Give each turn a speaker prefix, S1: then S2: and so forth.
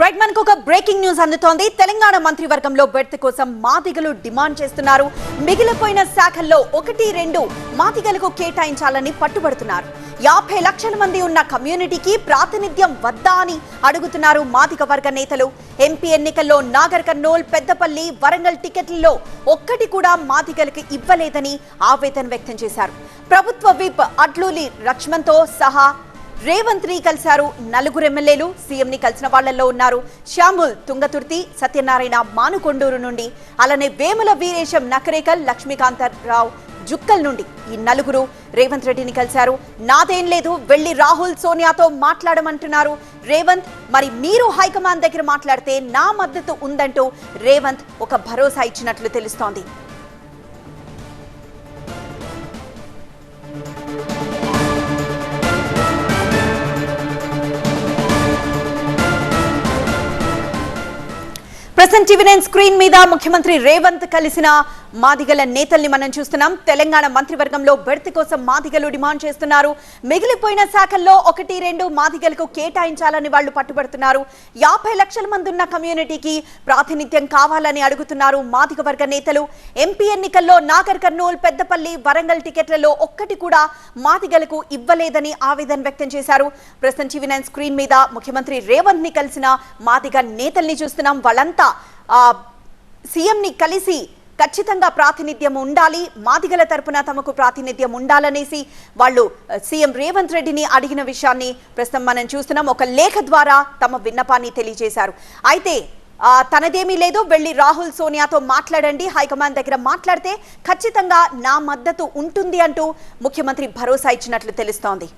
S1: Right మనకు ఒక breaking news అందుతోంది. తెలంగాణ మంత్రివర్గంలో బెర్త్ కోసం మాదిగలు డిమాండ్ చేస్తున్నారు. మిగిలిపోయిన శాఖల్లో ఒకటి రెండు మాదిగలకు కేటాయించాలని పట్టుబడుతున్నారు. యాభై లక్షల మంది ఉన్న కమ్యూనిటీకి ప్రాతినిధ్యం వద్దా అని అడుగుతున్నారు మాదిగ వర్గ నేతలు. ఎంపీ ఎన్నికల్లో నాగర్ కర్నూల్ పెద్దపల్లి వరంగల్ టికెట్లలో ఒక్కటి కూడా మాదిగలకు ఇవ్వలేదని ఆవేదన వ్యక్తం చేశారు. ప్రభుత్వ విప్ అడ్లూలి లక్ష్మణ్తో సహా రేవంత్ని కలిశారు నలుగురు ఎమ్మెల్యేలు సీఎం ని కలిసిన వాళ్ళలో ఉన్నారు. శ్యాముల్ తుంగతుర్తి సత్యనారాయణ మానుకొండూరు నుండి అలానే వేముల వీరేశం నకరేకల్ లక్ష్మీకాంతరావు జుక్కల్ నుండి ఈ నలుగురు రేవంత్ రెడ్డిని కలిశారు. నాదేం లేదు వెళ్ళి రాహుల్ సోనియాతో మాట్లాడమంటున్నారు. రేవంత్ మరి మీరు హైకమాండ్ దగ్గర మాట్లాడితే నా మద్దతు ఉందంటూ రేవంత్ ఒక భరోసా ఇచ్చినట్లు తెలుస్తోంది. ప్రజెంట్ టీవీ నైన్ స్క్రీన్ మీద ముఖ్యమంత్రి రేవంత్ కలిసిన మాదిగల నేతల్ని మనం చూస్తున్నాం. తెలంగాణ మంత్రివర్గంలో బెర్త్ కోసం మాదిగలు డిమాండ్ చేస్తున్నారు. మిగిలిపోయిన శాఖల్లో ఒకటి రెండు మాదిగలకు కేటాయించాలని వాళ్ళు పట్టుబడుతున్నారు. యాభై లక్షల మంది ఉన్న కమ్యూనిటీకి ప్రాతినిధ్యం కావాలని అడుగుతున్నారు మాదిగ వర్గ నేతలు. ఎంపీ ఎన్నికల్లో నాగర్ కర్నూల్ పెద్దపల్లి వరంగల్ టికెట్లలో ఒక్కటి కూడా మాదిగలకు ఇవ్వలేదని ఆవేదన వ్యక్తం చేశారు. ప్రస్తుతం టీవీ నైన్ స్క్రీన్ మీద ముఖ్యమంత్రి రేవంత్ని కలిసిన మాదిగ నేతల్ని చూస్తున్నాం. వాళ్ళంతా సీఎంని కలిసి ఖచ్చితంగా ప్రాతినిధ్యం ఉండాలి. మాదిగల తరపున తమకు ప్రాతినిధ్యం ఉండాలనేసి వాళ్ళు సీఎం రేవంత్ రెడ్డిని అడిగిన విషయాన్ని ప్రస్తుతం మనం చూస్తున్నాం. ఒక లేఖ ద్వారా తమ విన్నపాన్ని తెలియజేశారు. అయితే తనదేమీ లేదు. వెళ్ళి రాహుల్ సోనియాతో మాట్లాడండి. హైకమాండ్ దగ్గర మాట్లాడితే ఖచ్చితంగా నా మద్దతు ఉంటుంది అంటూ ముఖ్యమంత్రి భరోసా ఇచ్చినట్లు తెలుస్తోంది.